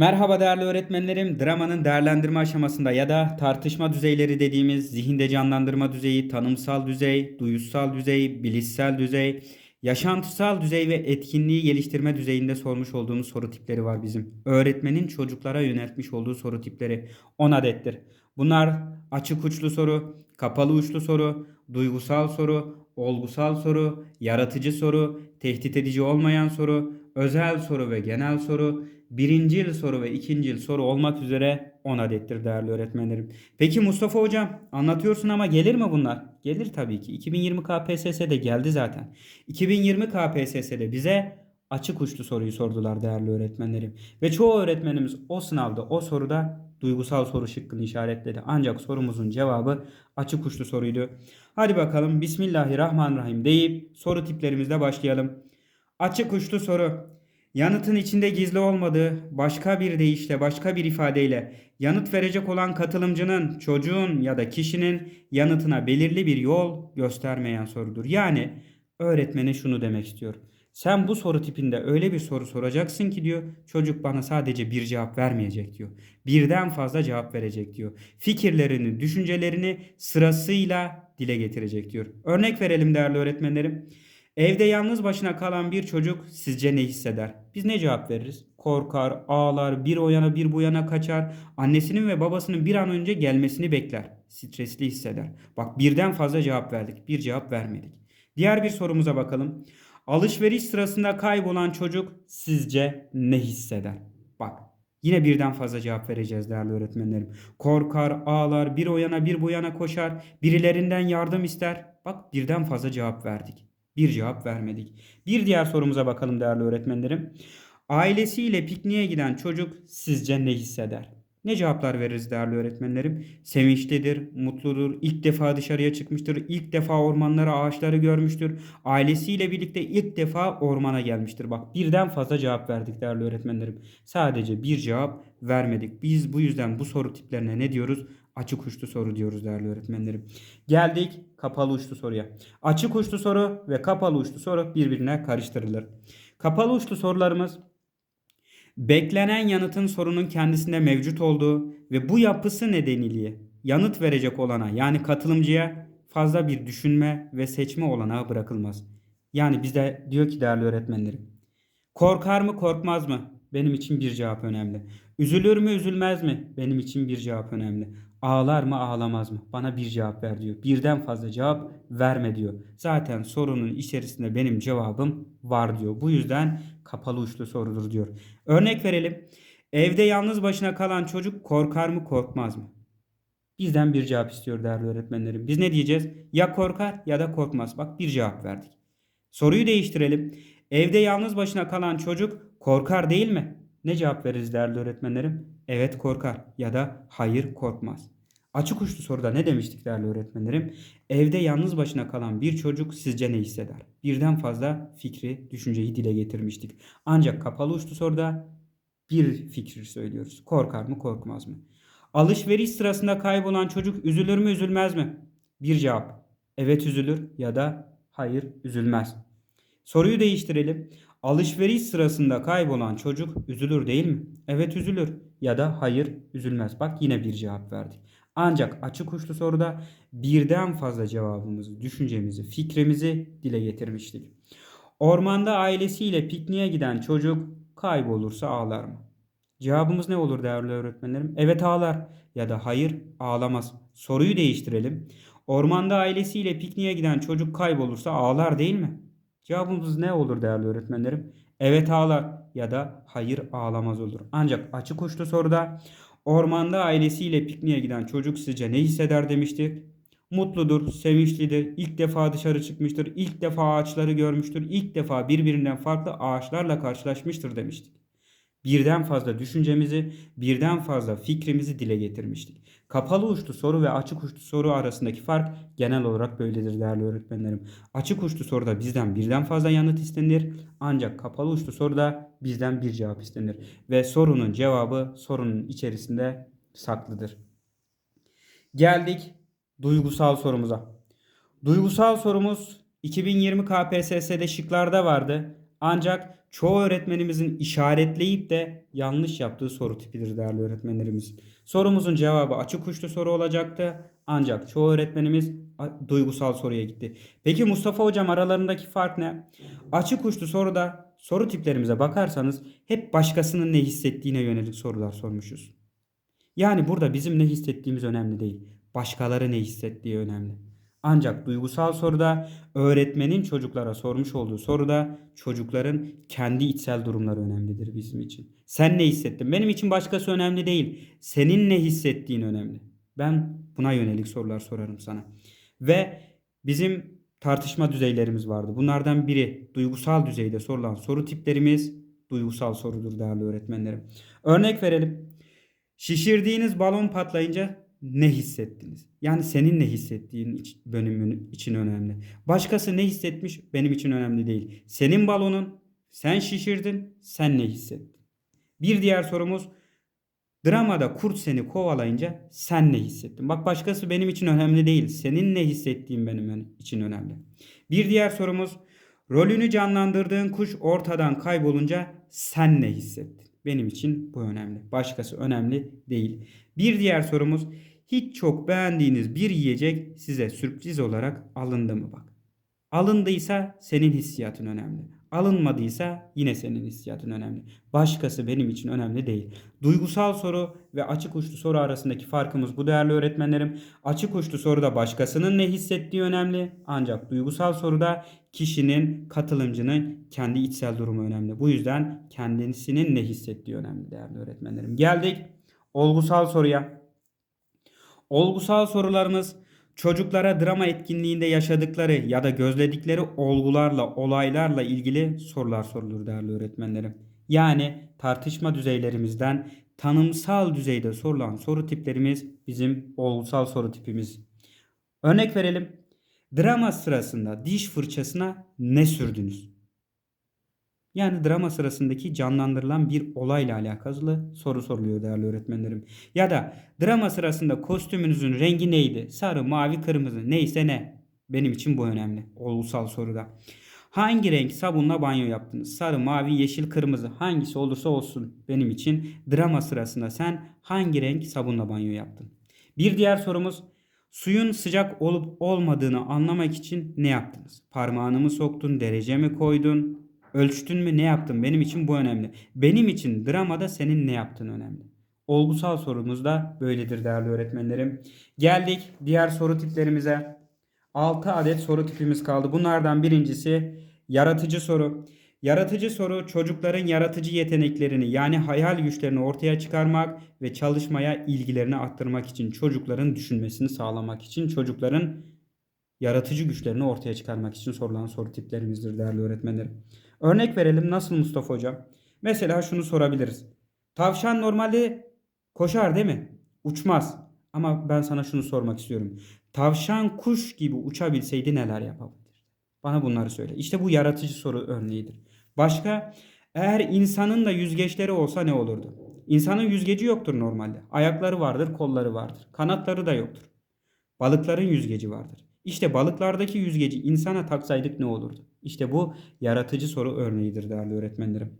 Merhaba değerli öğretmenlerim. Dramanın değerlendirme aşamasında ya da tartışma düzeyleri dediğimiz zihinde canlandırma düzeyi, tanımsal düzey, duyusal düzey, bilişsel düzey, yaşantısal düzey ve etkinliği geliştirme düzeyinde sormuş olduğumuz soru tipleri var bizim. Öğretmenin çocuklara yöneltmiş olduğu soru tipleri 10 adettir. Bunlar açık uçlu soru, kapalı uçlu soru, duygusal soru, olgusal soru, yaratıcı soru, tehdit edici olmayan soru, özel soru ve genel soru, birincil soru ve ikincil soru olmak üzere 10 adettir değerli öğretmenlerim. Peki Mustafa hocam anlatıyorsun ama gelir mi bunlar? Gelir tabii ki. 2020 KPSS'de geldi zaten. 2020 KPSS'de bize açık uçlu soruyu sordular değerli öğretmenlerim. Ve çoğu öğretmenimiz o sınavda o soruda duygusal soru şıkkını işaretledi. Ancak sorumuzun cevabı açık uçlu soruydu. Hadi bakalım Bismillahirrahmanirrahim deyip soru tiplerimizle başlayalım. Açık uçlu soru. Yanıtın içinde gizli olmadığı başka bir deyişle, başka bir ifadeyle yanıt verecek olan katılımcının, çocuğun ya da kişinin yanıtına belirli bir yol göstermeyen sorudur. Yani öğretmene şunu demek istiyor. Sen bu soru tipinde öyle bir soru soracaksın ki diyor çocuk bana sadece bir cevap vermeyecek diyor. Birden fazla cevap verecek diyor. Fikirlerini, düşüncelerini sırasıyla dile getirecek diyor. Örnek verelim değerli öğretmenlerim. Evde yalnız başına kalan bir çocuk sizce ne hisseder? Biz ne cevap veririz? Korkar, ağlar, bir o yana bir bu yana kaçar. Annesinin ve babasının bir an önce gelmesini bekler. Stresli hisseder. Bak birden fazla cevap verdik. Bir cevap vermedik. Diğer bir sorumuza bakalım. Alışveriş sırasında kaybolan çocuk sizce ne hisseder? Bak Yine birden fazla cevap vereceğiz değerli öğretmenlerim. Korkar, ağlar, bir o yana bir bu yana koşar, birilerinden yardım ister. Bak birden fazla cevap verdik. Bir cevap vermedik. Bir diğer sorumuza bakalım değerli öğretmenlerim. Ailesiyle pikniğe giden çocuk sizce ne hisseder? Ne cevaplar veririz değerli öğretmenlerim? Sevinçlidir, mutludur, ilk defa dışarıya çıkmıştır, ilk defa ormanları, ağaçları görmüştür. Ailesiyle birlikte ilk defa ormana gelmiştir. Bak birden fazla cevap verdik değerli öğretmenlerim. Sadece bir cevap vermedik. Biz bu yüzden bu soru tiplerine ne diyoruz? Açık uçlu soru diyoruz değerli öğretmenlerim. Geldik kapalı uçlu soruya. Açık uçlu soru ve kapalı uçlu soru birbirine karıştırılır. Kapalı uçlu sorularımız beklenen yanıtın sorunun kendisinde mevcut olduğu ve bu yapısı nedeniyle yanıt verecek olana yani katılımcıya fazla bir düşünme ve seçme olanağı bırakılmaz. Yani bizde diyor ki değerli öğretmenlerim. Korkar mı korkmaz mı? Benim için bir cevap önemli. Üzülür mü üzülmez mi? Benim için bir cevap önemli. Ağlar mı ağlamaz mı? Bana bir cevap ver diyor. Birden fazla cevap verme diyor. Zaten sorunun içerisinde benim cevabım var diyor. Bu yüzden kapalı uçlu sorudur diyor. Örnek verelim. Evde yalnız başına kalan çocuk korkar mı korkmaz mı? Bizden bir cevap istiyor değerli öğretmenlerim. Biz ne diyeceğiz? Ya korkar ya da korkmaz. Bak bir cevap verdik. Soruyu değiştirelim. Evde yalnız başına kalan çocuk korkar değil mi? Ne cevap veririz değerli öğretmenlerim? Evet korkar ya da hayır korkmaz. Açık uçlu soruda ne demiştik değerli öğretmenlerim? Evde yalnız başına kalan bir çocuk sizce ne hisseder? Birden fazla fikri, düşünceyi dile getirmiştik. Ancak kapalı uçlu soruda bir fikri söylüyoruz. Korkar mı korkmaz mı? Alışveriş sırasında kaybolan çocuk üzülür mü üzülmez mi? Bir cevap. Evet üzülür ya da hayır üzülmez. Soruyu değiştirelim. Alışveriş sırasında kaybolan çocuk üzülür değil mi? Evet üzülür ya da hayır üzülmez. Bak yine bir cevap verdik. Ancak açık uçlu soruda birden fazla cevabımızı, düşüncemizi, fikrimizi dile getirmiştik. Ormanda ailesiyle pikniğe giden çocuk kaybolursa ağlar mı? Cevabımız ne olur değerli öğretmenlerim? Evet ağlar ya da hayır ağlamaz. Soruyu değiştirelim. Ormanda ailesiyle pikniğe giden çocuk kaybolursa ağlar değil mi? Cevabımız ne olur değerli öğretmenlerim? Evet ağlar ya da hayır ağlamaz olur. Ancak açık uçlu soruda ormanda ailesiyle pikniğe giden çocuk sizce ne hisseder demiştik. Mutludur, sevinçlidir, ilk defa dışarı çıkmıştır, ilk defa ağaçları görmüştür, ilk defa birbirinden farklı ağaçlarla karşılaşmıştır demiştik. Birden fazla düşüncemizi, birden fazla fikrimizi dile getirmiştik. Kapalı uçlu soru ve açık uçlu soru arasındaki fark genel olarak böyledir değerli öğretmenlerim. Açık uçlu soruda bizden birden fazla yanıt istenir ancak kapalı uçlu soruda bizden bir cevap istenir ve sorunun cevabı sorunun içerisinde saklıdır. Geldik duygusal sorumuza. Duygusal sorumuz 2020 KPSS'de şıklarda vardı. Ancak çoğu öğretmenimizin işaretleyip de yanlış yaptığı soru tipidir değerli öğretmenlerimiz. Sorumuzun cevabı açık uçlu soru olacaktı. Ancak çoğu öğretmenimiz duygusal soruya gitti. Peki Mustafa hocam aralarındaki fark ne? Açık uçlu soruda soru tiplerimize bakarsanız hep başkasının ne hissettiğine yönelik sorular sormuşuz. Yani burada bizim ne hissettiğimiz önemli değil. Başkaları ne hissettiği önemli. Ancak duygusal soruda öğretmenin çocuklara sormuş olduğu soruda çocukların kendi içsel durumları önemlidir bizim için. Sen ne hissettin? Benim için başkası önemli değil. Senin ne hissettiğin önemli. Ben buna yönelik sorular sorarım sana. Ve bizim tartışma düzeylerimiz vardı. Bunlardan biri duygusal düzeyde sorulan soru tiplerimiz duygusal sorudur değerli öğretmenlerim. Örnek verelim. Şişirdiğiniz balon patlayınca ne hissettiniz? Yani senin ne hissettiğin iç- bölümün için önemli. Başkası ne hissetmiş benim için önemli değil. Senin balonun, sen şişirdin, sen ne hissettin? Bir diğer sorumuz dramada kurt seni kovalayınca sen ne hissettin? Bak başkası benim için önemli değil. Senin ne hissettiğin benim için önemli. Bir diğer sorumuz rolünü canlandırdığın kuş ortadan kaybolunca sen ne hissettin? Benim için bu önemli. Başkası önemli değil. Bir diğer sorumuz hiç çok beğendiğiniz bir yiyecek size sürpriz olarak alındı mı bak. Alındıysa senin hissiyatın önemli. Alınmadıysa yine senin hissiyatın önemli. Başkası benim için önemli değil. Duygusal soru ve açık uçlu soru arasındaki farkımız bu değerli öğretmenlerim. Açık uçlu soruda başkasının ne hissettiği önemli. Ancak duygusal soruda kişinin, katılımcının kendi içsel durumu önemli. Bu yüzden kendisinin ne hissettiği önemli değerli öğretmenlerim. Geldik olgusal soruya. Olgusal sorularımız çocuklara drama etkinliğinde yaşadıkları ya da gözledikleri olgularla, olaylarla ilgili sorular sorulur değerli öğretmenlerim. Yani tartışma düzeylerimizden tanımsal düzeyde sorulan soru tiplerimiz bizim olgusal soru tipimiz. Örnek verelim. Drama sırasında diş fırçasına ne sürdünüz? Yani drama sırasındaki canlandırılan bir olayla alakalı soru soruluyor değerli öğretmenlerim. Ya da drama sırasında kostümünüzün rengi neydi? Sarı, mavi, kırmızı neyse ne? Benim için bu önemli. Olgusal soruda. Hangi renk sabunla banyo yaptınız? Sarı, mavi, yeşil, kırmızı hangisi olursa olsun benim için drama sırasında sen hangi renk sabunla banyo yaptın? Bir diğer sorumuz suyun sıcak olup olmadığını anlamak için ne yaptınız? Parmağını mı soktun, derece mi koydun, ölçtün mü ne yaptın? Benim için bu önemli. Benim için dramada senin ne yaptığın önemli. Olgusal sorumuz da böyledir değerli öğretmenlerim. Geldik diğer soru tiplerimize. 6 adet soru tipimiz kaldı. Bunlardan birincisi yaratıcı soru. Yaratıcı soru çocukların yaratıcı yeteneklerini yani hayal güçlerini ortaya çıkarmak ve çalışmaya ilgilerini arttırmak için çocukların düşünmesini sağlamak için çocukların yaratıcı güçlerini ortaya çıkarmak için sorulan soru tiplerimizdir değerli öğretmenlerim. Örnek verelim nasıl Mustafa Hocam? Mesela şunu sorabiliriz. Tavşan normalde koşar değil mi? Uçmaz. Ama ben sana şunu sormak istiyorum. Tavşan kuş gibi uçabilseydi neler yapabilirdi? Bana bunları söyle. İşte bu yaratıcı soru örneğidir. Başka eğer insanın da yüzgeçleri olsa ne olurdu? İnsanın yüzgeci yoktur normalde. Ayakları vardır, kolları vardır. Kanatları da yoktur. Balıkların yüzgeci vardır. İşte balıklardaki yüzgeci insana taksaydık ne olurdu? İşte bu yaratıcı soru örneğidir değerli öğretmenlerim.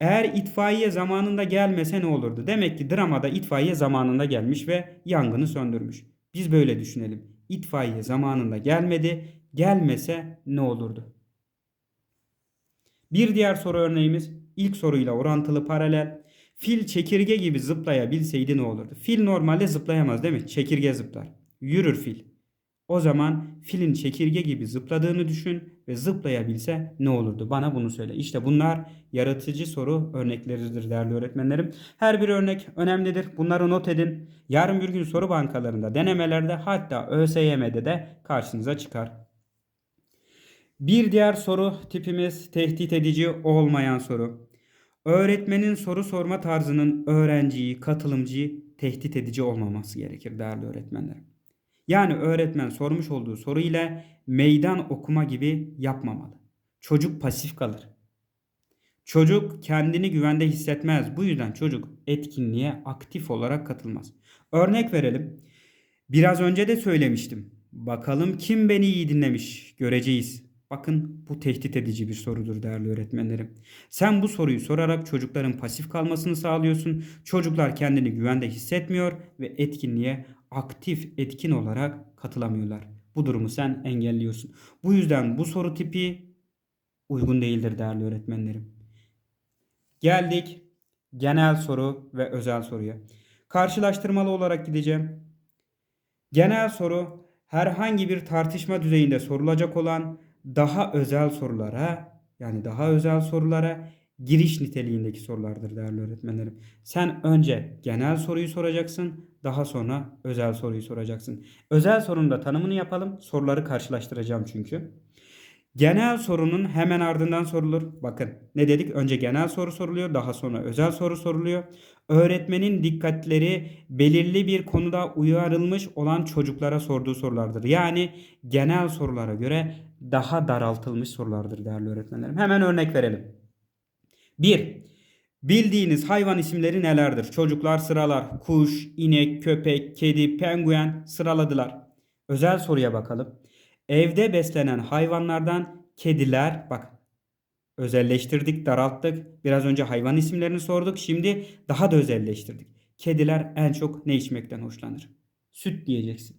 Eğer itfaiye zamanında gelmese ne olurdu? Demek ki dramada itfaiye zamanında gelmiş ve yangını söndürmüş. Biz böyle düşünelim. İtfaiye zamanında gelmedi. Gelmese ne olurdu? Bir diğer soru örneğimiz ilk soruyla orantılı paralel. Fil çekirge gibi zıplayabilseydi ne olurdu? Fil normalde zıplayamaz değil mi? Çekirge zıplar. Yürür fil. O zaman filin çekirge gibi zıpladığını düşün ve zıplayabilse ne olurdu? Bana bunu söyle. İşte bunlar yaratıcı soru örnekleridir değerli öğretmenlerim. Her bir örnek önemlidir. Bunları not edin. Yarın bir gün soru bankalarında, denemelerde hatta ÖSYM'de de karşınıza çıkar. Bir diğer soru tipimiz tehdit edici olmayan soru. Öğretmenin soru sorma tarzının öğrenciyi, katılımcıyı tehdit edici olmaması gerekir değerli öğretmenlerim. Yani öğretmen sormuş olduğu soru ile meydan okuma gibi yapmamalı. Çocuk pasif kalır. Çocuk kendini güvende hissetmez. Bu yüzden çocuk etkinliğe aktif olarak katılmaz. Örnek verelim. Biraz önce de söylemiştim. Bakalım kim beni iyi dinlemiş göreceğiz. Bakın bu tehdit edici bir sorudur değerli öğretmenlerim. Sen bu soruyu sorarak çocukların pasif kalmasını sağlıyorsun. Çocuklar kendini güvende hissetmiyor ve etkinliğe aktif etkin olarak katılamıyorlar. Bu durumu sen engelliyorsun. Bu yüzden bu soru tipi uygun değildir değerli öğretmenlerim. Geldik genel soru ve özel soruya. Karşılaştırmalı olarak gideceğim. Genel soru herhangi bir tartışma düzeyinde sorulacak olan daha özel sorulara yani daha özel sorulara giriş niteliğindeki sorulardır değerli öğretmenlerim. Sen önce genel soruyu soracaksın, daha sonra özel soruyu soracaksın. Özel sorunun da tanımını yapalım. Soruları karşılaştıracağım çünkü. Genel sorunun hemen ardından sorulur. Bakın ne dedik? Önce genel soru soruluyor, daha sonra özel soru soruluyor. Öğretmenin dikkatleri belirli bir konuda uyarılmış olan çocuklara sorduğu sorulardır. Yani genel sorulara göre daha daraltılmış sorulardır değerli öğretmenlerim. Hemen örnek verelim. 1. Bildiğiniz hayvan isimleri nelerdir? Çocuklar sıralar. Kuş, inek, köpek, kedi, penguen sıraladılar. Özel soruya bakalım. Evde beslenen hayvanlardan kediler bak özelleştirdik, daralttık. Biraz önce hayvan isimlerini sorduk. Şimdi daha da özelleştirdik. Kediler en çok ne içmekten hoşlanır? Süt diyeceksin.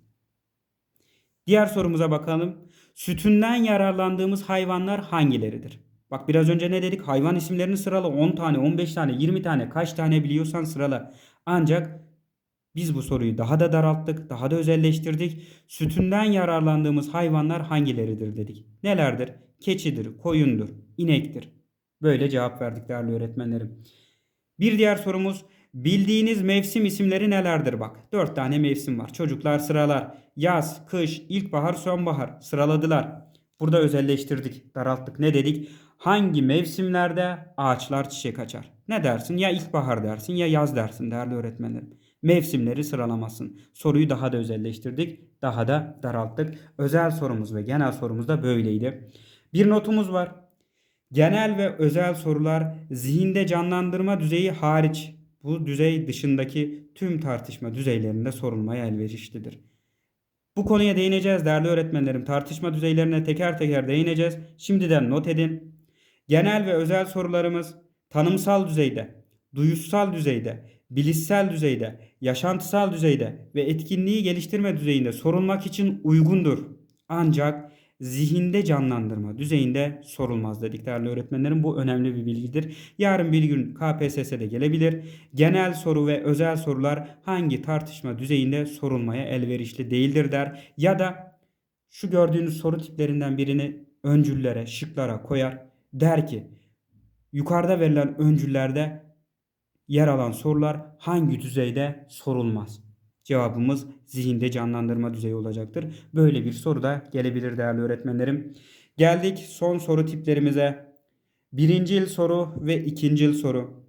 Diğer sorumuza bakalım. Sütünden yararlandığımız hayvanlar hangileridir? Bak biraz önce ne dedik? Hayvan isimlerini sırala. 10 tane, 15 tane, 20 tane kaç tane biliyorsan sırala. Ancak biz bu soruyu daha da daralttık, daha da özelleştirdik. Sütünden yararlandığımız hayvanlar hangileridir dedik. Nelerdir? Keçidir, koyundur, inektir. Böyle cevap verdik değerli öğretmenlerim. Bir diğer sorumuz bildiğiniz mevsim isimleri nelerdir bak. Dört tane mevsim var. Çocuklar sıralar. Yaz, kış, ilkbahar, sonbahar sıraladılar. Burada özelleştirdik, daralttık. Ne dedik? Hangi mevsimlerde ağaçlar çiçek açar? Ne dersin? Ya ilkbahar dersin ya yaz dersin değerli öğretmenlerim. Mevsimleri sıralamasın. Soruyu daha da özelleştirdik, daha da daralttık. Özel sorumuz ve genel sorumuz da böyleydi. Bir notumuz var. Genel ve özel sorular zihinde canlandırma düzeyi hariç bu düzey dışındaki tüm tartışma düzeylerinde sorulmaya elverişlidir. Bu konuya değineceğiz değerli öğretmenlerim. Tartışma düzeylerine teker teker değineceğiz. Şimdiden not edin. Genel ve özel sorularımız tanımsal düzeyde, duyusal düzeyde, bilişsel düzeyde, yaşantısal düzeyde ve etkinliği geliştirme düzeyinde sorulmak için uygundur. Ancak zihinde canlandırma düzeyinde sorulmaz dedik değerli öğretmenlerim. Bu önemli bir bilgidir. Yarın bir gün KPSS'de gelebilir. Genel soru ve özel sorular hangi tartışma düzeyinde sorulmaya elverişli değildir der. Ya da şu gördüğünüz soru tiplerinden birini öncüllere, şıklara koyar. Der ki yukarıda verilen öncüllerde yer alan sorular hangi düzeyde sorulmaz? Cevabımız zihinde canlandırma düzeyi olacaktır. Böyle bir soru da gelebilir değerli öğretmenlerim. Geldik son soru tiplerimize. Birincil soru ve ikincil soru.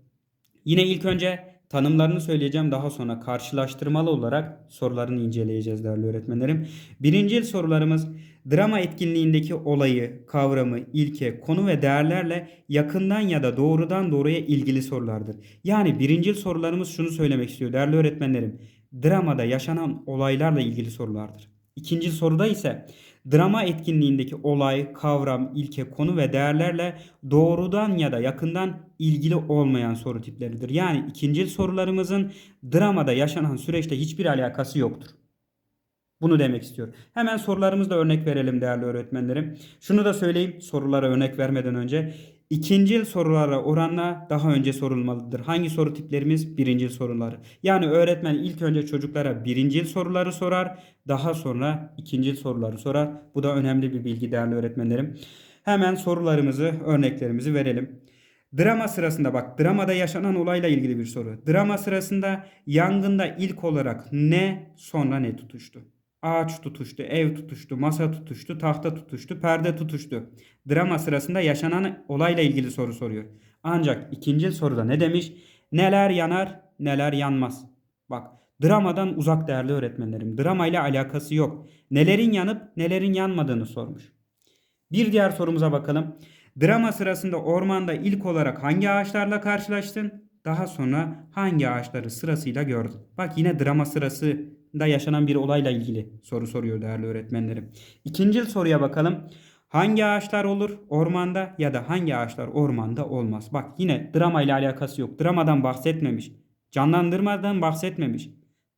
Yine ilk önce tanımlarını söyleyeceğim. Daha sonra karşılaştırmalı olarak sorularını inceleyeceğiz değerli öğretmenlerim. Birincil sorularımız drama etkinliğindeki olayı, kavramı, ilke, konu ve değerlerle yakından ya da doğrudan doğruya ilgili sorulardır. Yani birincil sorularımız şunu söylemek istiyor değerli öğretmenlerim dramada yaşanan olaylarla ilgili sorulardır. İkinci soruda ise drama etkinliğindeki olay, kavram, ilke, konu ve değerlerle doğrudan ya da yakından ilgili olmayan soru tipleridir. Yani ikinci sorularımızın dramada yaşanan süreçte hiçbir alakası yoktur. Bunu demek istiyor. Hemen sorularımızda örnek verelim değerli öğretmenlerim. Şunu da söyleyeyim sorulara örnek vermeden önce. İkincil sorulara oranla daha önce sorulmalıdır. Hangi soru tiplerimiz? Birincil soruları. Yani öğretmen ilk önce çocuklara birincil soruları sorar. Daha sonra ikincil soruları sorar. Bu da önemli bir bilgi değerli öğretmenlerim. Hemen sorularımızı, örneklerimizi verelim. Drama sırasında bak dramada yaşanan olayla ilgili bir soru. Drama sırasında yangında ilk olarak ne sonra ne tutuştu? Ağaç tutuştu, ev tutuştu, masa tutuştu, tahta tutuştu, perde tutuştu. Drama sırasında yaşanan olayla ilgili soru soruyor. Ancak ikinci soruda ne demiş? Neler yanar, neler yanmaz. Bak dramadan uzak değerli öğretmenlerim. Drama ile alakası yok. Nelerin yanıp nelerin yanmadığını sormuş. Bir diğer sorumuza bakalım. Drama sırasında ormanda ilk olarak hangi ağaçlarla karşılaştın? Daha sonra hangi ağaçları sırasıyla gördün? Bak yine drama sırasında yaşanan bir olayla ilgili soru soruyor değerli öğretmenlerim. İkinci soruya bakalım. Hangi ağaçlar olur ormanda ya da hangi ağaçlar ormanda olmaz? Bak yine drama ile alakası yok. Dramadan bahsetmemiş. Canlandırmadan bahsetmemiş.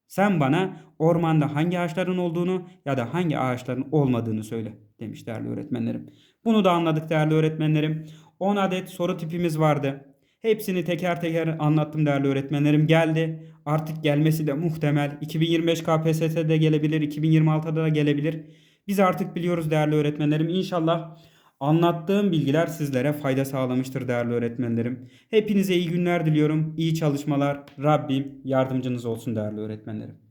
Sen bana ormanda hangi ağaçların olduğunu ya da hangi ağaçların olmadığını söyle demiş değerli öğretmenlerim. Bunu da anladık değerli öğretmenlerim. 10 adet soru tipimiz vardı. Hepsini teker teker anlattım değerli öğretmenlerim. Geldi. Artık gelmesi de muhtemel. 2025 KPSS'de gelebilir, 2026'da da gelebilir. Biz artık biliyoruz değerli öğretmenlerim. İnşallah anlattığım bilgiler sizlere fayda sağlamıştır değerli öğretmenlerim. Hepinize iyi günler diliyorum. İyi çalışmalar. Rabbim yardımcınız olsun değerli öğretmenlerim.